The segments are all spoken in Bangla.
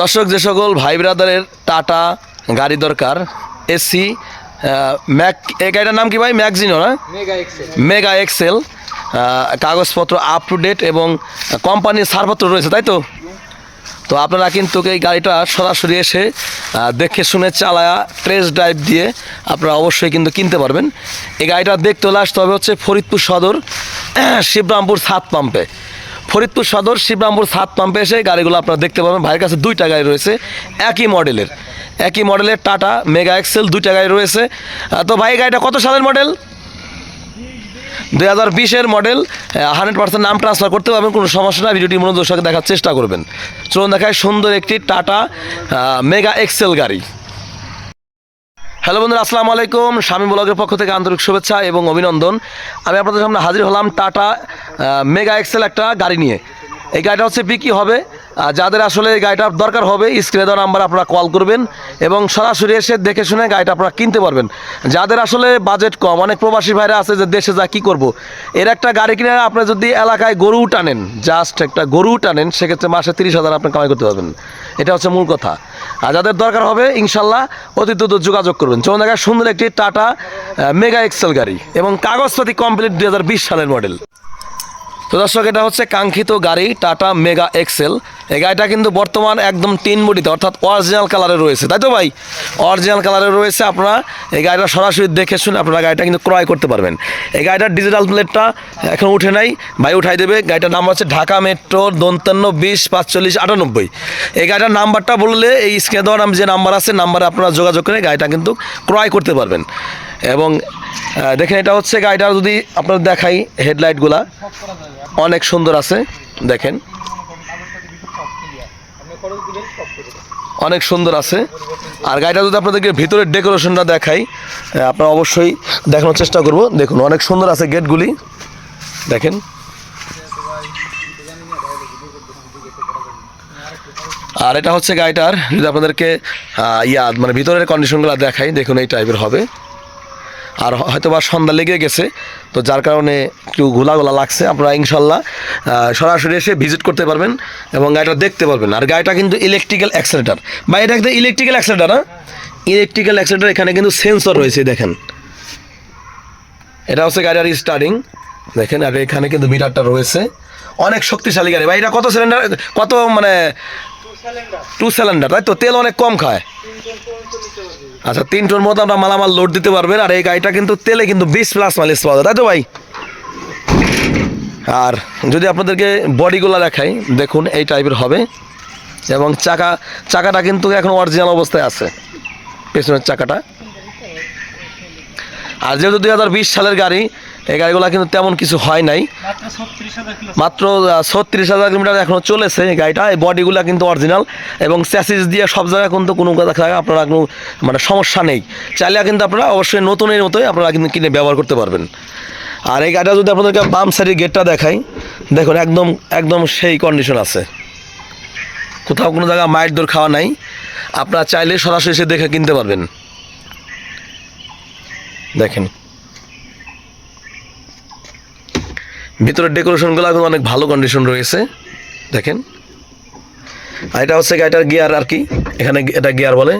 দর্শক যে সকল ভাই ব্রাদারের টাটা গাড়ি দরকার এসি ম্যাক এই গাড়িটার নাম কি ভাই? ম্যাগজিনো না? মেগা এক্সেল কাগজপত্র আপ টু ডেট এবং কোম্পানির ছাড়পত্র রয়েছে তাই তো? তো আপনারা কিন্তু এই গাড়িটা সরাসরি এসে দেখে শুনে চালায়া ট্রেস ড্রাইভ দিয়ে আপনারা অবশ্যই কিন্তু কিনতে পারবেন। এই গাড়িটা দেখতে হলে আসতে হবে হচ্ছে ফরিদপুর সদর শিবরামপুর সাত পাম্পে ফরিদপুর সদর, শিবরামপুর সাত পাম্পে এসে গাড়িগুলো আপনারা দেখতে পাবেন। ভাইয়ের কাছে দুইটা গাড়ি রয়েছে, একই মডেলের। একই মডেলের টাটা, মেগা এক্সেল দুইটা গাড়ি রয়েছে। তো ভাই গাড়িটা কত সালের মডেল? দুই হাজার বিশের মডেল। হান্ড্রেড পার্সেন্ট নাম ট্রান্সফার করতে পারবেন, কোনো সমস্যা না ভিডিওটি মনোযোগ সঙ্গে দেখার চেষ্টা করবেন। চলুন দেখায় সুন্দর একটি টাটা মেগা এক্সেল গাড়ি। হ্যালো বন্ধুরা, আসসালামু আলাইকুম। স্বামী ব্লগের পক্ষ থেকে আন্তরিক শুভেচ্ছা এবং অভিনন্দন। আমি আপনাদের সামনে হাজির হলাম টাটা মেগা এক্সেল একটা গাড়ি নিয়ে। এই গাড়িটা হচ্ছে বিক্রি হবে। যাদের আসলে এই গাড়িটার দরকার হবে, স্ক্রিনে দেওয়া নাম্বার আপনারা কল করবেন এবং সরাসরি এসে দেখে শুনে গাড়িটা আপনারা কিনতে পারবেন। যাদের আসলে বাজেট কম, অনেক প্রবাসী ভাইরা আছে যে দেশে যা কী করব। এর একটা গাড়ি কিনে আপনি যদি এলাকায় গরু টানেন, জাস্ট একটা গরু টানেন, সেক্ষেত্রে মাসে তিরিশ হাজার আপনি কামাই করতে পারবেন। এটা হচ্ছে মূল কথা। আর যাদের দরকার হবে, ইনশাল্লাহ অতি দ্রুত যোগাযোগ করবেন। দেখা, সুন্দর একটি টাটা মেগা এক্সেল গাড়ি এবং কাগজপাতি কমপ্লিট দুই হাজার বিশ সালের মডেল তো দর্শক, এটা হচ্ছে কাঙ্ক্ষিত গাড়ি, টাটা মেগা এক্সেল এই গাড়িটা কিন্তু বর্তমান একদম টিন বডিতে, অর্থাৎ অরিজিনাল কালারে রয়েছে। তাই তো ভাই? অরিজিনাল কালারে রয়েছে আপনারা এই গাড়িটা সরাসরি দেখে শুনে আপনারা গাড়িটা কিন্তু ক্রয় করতে পারবেন। এই গাড়িটার ডিজিটাল প্লেটটা এখন উঠে নাই। ভাই উঠাই দেবে। গাড়িটার নাম হচ্ছে ঢাকা মেট্রো দন্তান্ন বিশ পাঁচচল্লিশ আটানব্বই। এই গাড়িটার নাম্বারটা বললে এই স্ক্রিনে দেওয়া নাম যে নাম্বার আছে, নাম্বারে আপনারা যোগাযোগ করে গাড়িটা কিন্তু ক্রয় করতে পারবেন। এবং দেখেন এটা হচ্ছে গাড়িটা যদি আপনার দেখাই হেডলাইটগুলা অনেক সুন্দর আছে। দেখেন। অনেক সুন্দর আছে। আর গাড়িটা যদি আপনাদেরকে ভিতরের ডেকোরেশনটা দেখাই আপনারা অবশ্যই দেখানোর চেষ্টা করব। দেখুন, অনেক সুন্দর আছে গেটগুলি। দেখেন। আর এটা হচ্ছে গাড়িটার, যদি আপনাদেরকে ইয়া মানে ভিতরের কন্ডিশনগুলো দেখাই, দেখুন এই টাইপের হবে। আর হয়তো বা সন্ধ্যা লেগে গেছে, তো যার কারণে একটু ঘোলা লাগছে। আপনারা ইনশাল্লাহ সরাসরি এসে ভিজিট করতে পারবেন এবং গাড়িটা দেখতে পারবেন। আর গাড়িটা কিন্তু ইলেকট্রিক্যাল অ্যাক্সিলেটার বা এটা একটা ইলেকট্রিক্যাল অ্যাক্সেলেটার না ইলেকট্রিক্যাল অ্যাক্সিলেটার এখানে কিন্তু সেন্সর রয়েছে, দেখেন। এটা হচ্ছে গাড়ি গাড়ির স্টার্টিং দেখেন, আর এখানে কিন্তু মিটারটা রয়েছে। অনেক শক্তিশালী গাড়ি। ভাই, এটা কত সিলিন্ডার কত মানে টু সিলিন্ডার তাই তো? তেল অনেক কম খায়। আচ্ছা তিন টন মতো আমরা মালামাল লোড দিতে পারবেন আর এই গাড়িটা কিন্তু তেলে কিন্তু বিশ প্লাস মাইলেজ পাওয়া যায় তাই তো ভাই? আর যদি আপনাদেরকে বডিগুলো দেখাই দেখুন এই টাইপের হবে এবং চাকা চাকাটা কিন্তু এখন অরিজিনাল অবস্থায় আছে পেছনের চাকাটা। আর যেহেতু দুই হাজার বিশ সালের গাড়ি এই গাড়িগুলো কিন্তু তেমন কিছু হয় নাই। মাত্র ছত্রিশ হাজার কিলোমিটার এখনও চলেছে এই গাড়িটা। এই বডিগুলো কিন্তু অরিজিনাল এবং স্যাসিস দিয়ে সব জায়গায় কিন্তু কোনো কথা আপনারা কোনো মানে সমস্যা নেই। চাইলে কিন্তু আপনারা অবশ্যই নতুনের মতোই আপনারা কিন্তু কিনে ব্যবহার করতে পারবেন। আর এই গাড়িটা যদি আপনাদেরকে বাম সাইডের গেটটা দেখাই দেখুন একদম একদম সেই কন্ডিশন আছে। কোথাও কোনো জায়গায় মায়ের দৌড় খাওয়া নাই। আপনারা চাইলে সরাসরি এসে দেখে কিনতে পারবেন। দেখেন। ভিতরের ডেকোরেশনগুলো এখন অনেক ভালো কন্ডিশন রয়েছে। দেখেন। আর এটা হচ্ছে গাড়িটার গিয়ার আর কি। এখানে এটা গিয়ার বলে।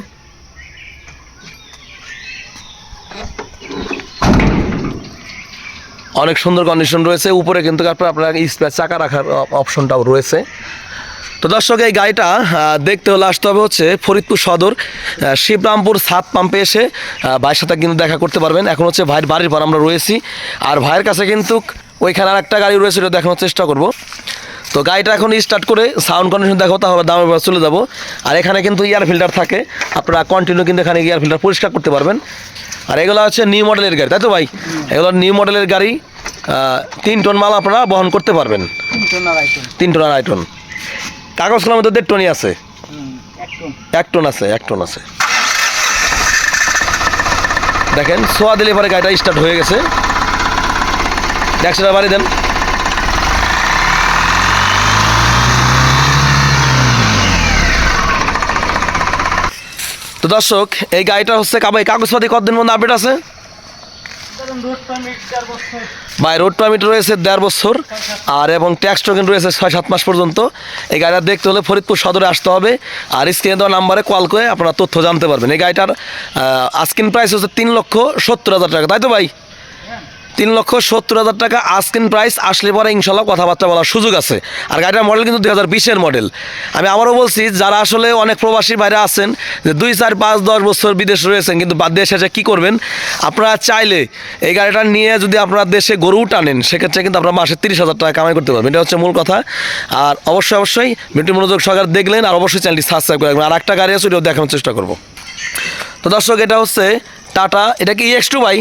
অনেক সুন্দর কন্ডিশন রয়েছে। উপরে কিন্তু আপনার স্পেস চাকা রাখার অপশনটাও রয়েছে। তো দর্শক, এই গাড়িটা দেখতে হলে আসতে হবে হচ্ছে ফরিদপুর সদর শিবরামপুর সাত পাম্পে এসে ভাইয়ের সাথে কিন্তু দেখা করতে পারবেন। এখন হচ্ছে ভাইয়ের বাড়ির পর আমরা রয়েছি। আর ভাইয়ের কাছে কিন্তু ওইখানে আর একটা গাড়ি রয়েছে ওটা দেখানোর চেষ্টা করব। তো গাড়িটা এখন স্টার্ট করে সাউন্ড কন্ডিশন দেখো হবে দামের ব্যাপারে চলে যাব। আর এখানে কিন্তু ইয়ার ফিল্টার থাকে আপনারা কন্টিনিউ কিন্তু এখানে ইয়ার ফিল্টার পরিষ্কার করতে পারবেন। আর এগুলো হচ্ছে নিউ মডেলের গাড়ি তাই তো ভাই? এগুলো নিউ মডেলের গাড়ি তিন টন মাল আপনারা বহন করতে পারবেন। তিন টন আড়াই টন কাগজ কলমের তো দেড় টনই আছে। এক টন এক টন আছে এক টন আছে। দেখেন সোয়া দিলে পরে গাড়িটা স্টার্ট হয়ে গেছে। একশোটা বাড়ি দেন। তো দর্শক, এই গাড়িটা হচ্ছে কাবাই। কাগজপাতি কতদিন মধ্যে আপডেট আছে? ভাই রোড পারমিট রয়েছে দেড় বছর, আর এবং ট্যাক্স টোকেন রয়েছে ছয় সাত মাস পর্যন্ত। এই গাড়িটা দেখতে হলে ফরিদপুর সদরে আসতে হবে, আর স্ক্রিনে দেওয়া নাম্বারে কল করে আপনারা তথ্য জানতে পারবেন। এই গাড়িটার আস্কিন প্রাইস হচ্ছে তিন লক্ষ সত্তর হাজার টাকা, তাই তো ভাই? তিন লক্ষ সত্তর হাজার টাকা আস্কিন প্রাইস আসলে পরে ইনশাল্লাহ কথাবার্তা বলার সুযোগ আছে। আর গাড়িটার মডেল কিন্তু দুই হাজার বিশের মডেল আমি আবারও বলছি, যারা আসলে অনেক প্রবাসী বাইরে আছেন, যে দুই, চার, পাঁচ, দশ বছর বিদেশ রয়েছেন, কিন্তু বাদ দেশে এসে কী করবেন? আপনারা চাইলে এই গাড়িটা নিয়ে যদি আপনারা দেশে গরু টানেন, সেক্ষেত্রে কিন্তু আপনারা মাসে তিরিশ হাজার টাকা কামাই করতে পারবেন। এটা হচ্ছে মূল কথা। আর অবশ্যই অবশ্যই ভিডিও মনোযোগ সহকারে দেখলেন আর অবশ্যই চ্যানেলটি সাবস্ক্রাইব করে রাখবেন। আর একটা গাড়ি আছে, ওটাও দেখানোর চেষ্টা করব। তো দর্শক, এটা হচ্ছে টাটা এটা কি এক্স টু বাই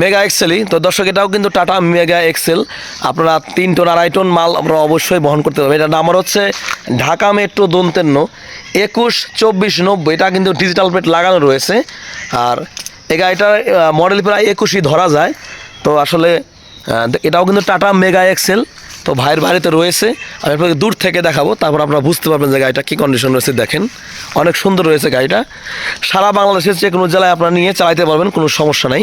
মেগা এক্সেলই তো দর্শক, এটাও কিন্তু টাটা মেগা এক্সেল আপনারা তিন টন আড়াই টন মাল আমরা অবশ্যই বহন করতে পারবেন। এটার নাম্বার হচ্ছে ঢাকা মেট্রো দন্তেন্ন। একুশ, চব্বিশ, নব্বই, এটা কিন্তু ডিজিটাল প্লেট লাগানো রয়েছে। আর এই মডেল প্রায় একুশই ধরা যায়। তো আসলে এটাও কিন্তু টাটা মেগা এক্সেল তো ভাইয়ের বাড়িতে রয়েছে। আমি আপনাকে দূর থেকে দেখাবো, তারপর আপনারা বুঝতে পারবেন যে গাড়িটা কী কন্ডিশন রয়েছে, দেখেন। অনেক সুন্দর রয়েছে গাড়িটা। সারা বাংলাদেশের যে কোনো জেলায় আপনারা নিয়ে চালাইতে পারবেন, কোনো সমস্যা নাই।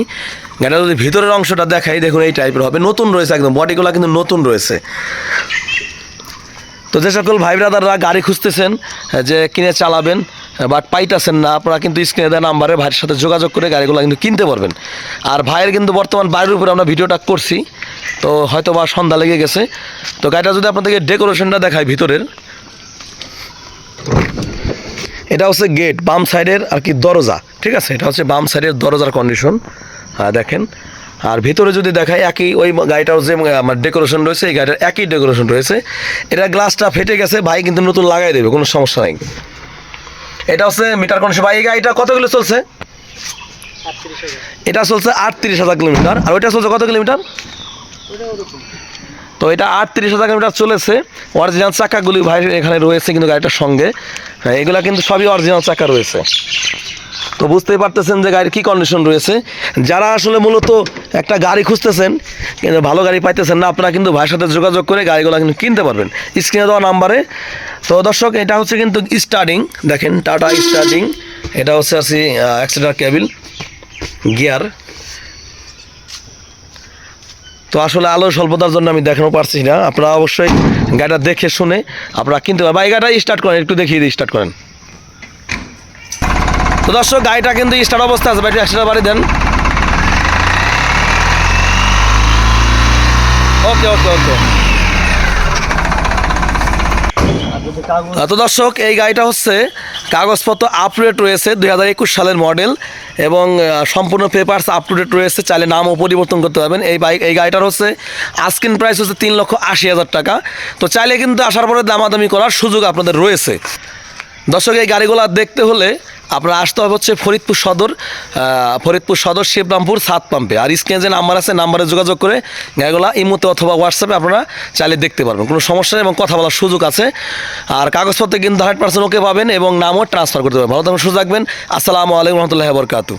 গাড়িটা যদি ভিতরের অংশটা দেখাই, দেখুন এই টাইপের হবে। নতুন রয়েছে একদম বডিগুলো কিন্তু নতুন রয়েছে। তো যে সকল ভাই ব্রাদাররা গাড়ি খুঁজতেছেন, যে কিনে চালাবেন বাট পাইতেছেন না, আপনারা কিন্তু স্ক্রিনে দেওয়া নাম্বারে ভাইয়ের সাথে যোগাযোগ করে গাড়িগুলো কিন্তু কিনতে পারবেন। আর ভাইয়ের কিন্তু বর্তমান বাড়ির উপরে আমরা ভিডিওটা করছি, তো হয়তো বা সন্ধ্যা লেগে গেছে। তো গাড়িটা যদি আপনাদেরকে ডেকোরেশনটা দেখায় ভিতরের। এটা হচ্ছে গেট বাম সাইডের আর কি দরজা, ঠিক আছে? এটা হচ্ছে বাম সাইডের দরজার কন্ডিশন হ্যাঁ দেখেন। আর ভিতরে যদি দেখায় একই ওই গাড়িটার যে আমার ডেকোরেশন রয়েছে, এই গাড়িটার একই ডেকোরেশন রয়েছে। এটা গ্লাসটা ফেটে গেছে, ভাই কিন্তু নতুন লাগাই দেবে, কোনো সমস্যা নেই। এটা হচ্ছে মিটার কন্ডিশন ভাই এই গাড়িটা কত কিলো চলছে? এটা চলছে আটত্রিশ হাজার কিলোমিটার। আর ওইটা চলছে কত কিলোমিটার? তো এটা আটত্রিশ হাজার কিলোমিটার চলেছে। অরিজিনাল চাকাগুলি ভাই এখানে রয়েছে কিন্তু গাড়িটার সঙ্গে। হ্যাঁ এগুলা কিন্তু সবই অরিজিনাল চাকা রয়েছে। তো বুঝতেই পারতেছেন যে গাড়ির কী কন্ডিশন রয়েছে। যারা আসলে মূলত একটা গাড়ি খুঁজতেছেন, কিন্তু ভালো গাড়ি পাইতেছেন না, আপনারা কিন্তু ভাইয়ের সাথে যোগাযোগ করে গাড়িগুলো কিন্তু কিনতে পারবেন। স্ক্রিনে দেওয়া নাম্বারে। তো দর্শক, এটা হচ্ছে কিন্তু স্টার্টিং দেখেন টাটা স্টার্টিং এটা হচ্ছে আসি অ্যাক্সিডার কেবিল গিয়ার তো আসলে আলো স্বল্পতার জন্য আমি দেখানো পারছি না। আপনারা অবশ্যই গাড়িটা দেখে শুনে আপনারা কিনতে পারেন বা এই গাড়িটা স্টার্ট করেন, একটু দেখিয়ে দিই স্টার্ট করেন। তো দর্শক, গাড়িটা কিন্তু স্টার্ট অবস্থা আছে। ব্যাটারি একশো বাড়ি দেন। ওকে ওকে ওকে। তো দর্শক, এই গাড়িটা হচ্ছে কাগজপত্র আপ টু ডেট রয়েছে দুই হাজার একুশ সালের মডেল এবং সম্পূর্ণ পেপারস আপ টু রয়েছে। চাইলে নামও পরিবর্তন করতে পারবেন। এই বাইক, এই গাড়িটার হচ্ছে আস্কিন প্রাইস হচ্ছে তিন লক্ষ আশি হাজার টাকা। তো চাইলে কিন্তু আসার পরে দামাদামি করার সুযোগ আপনাদের রয়েছে। দর্শক, এই গাড়িগুলো দেখতে হলে আপনারা আসতে হবে হচ্ছে ফরিদপুর সদর ফরিদপুর সদর শিবরামপুর সাত পাম্পে। আর স্ক্রিনে যে নাম্বার আছে, নাম্বারে যোগাযোগ করে গাড়িগুলো ইমোতে অথবা হোয়াটসঅ্যাপে আপনারা চাইলে দেখতে পারবেন। কোনো সমস্যা নেই এবং কথা বলার সুযোগ আছে। আর কাগজপত্রে কিন্তু হান্ড্রেড পার্সেন্ট ওকে পাবেন এবং নামও ট্রান্সফার করতে পারবেন। ভালো থাকুন সুযোগ রাখবেন আসসালামু আলাইকুম রহমতুল্লাহ বরকাতু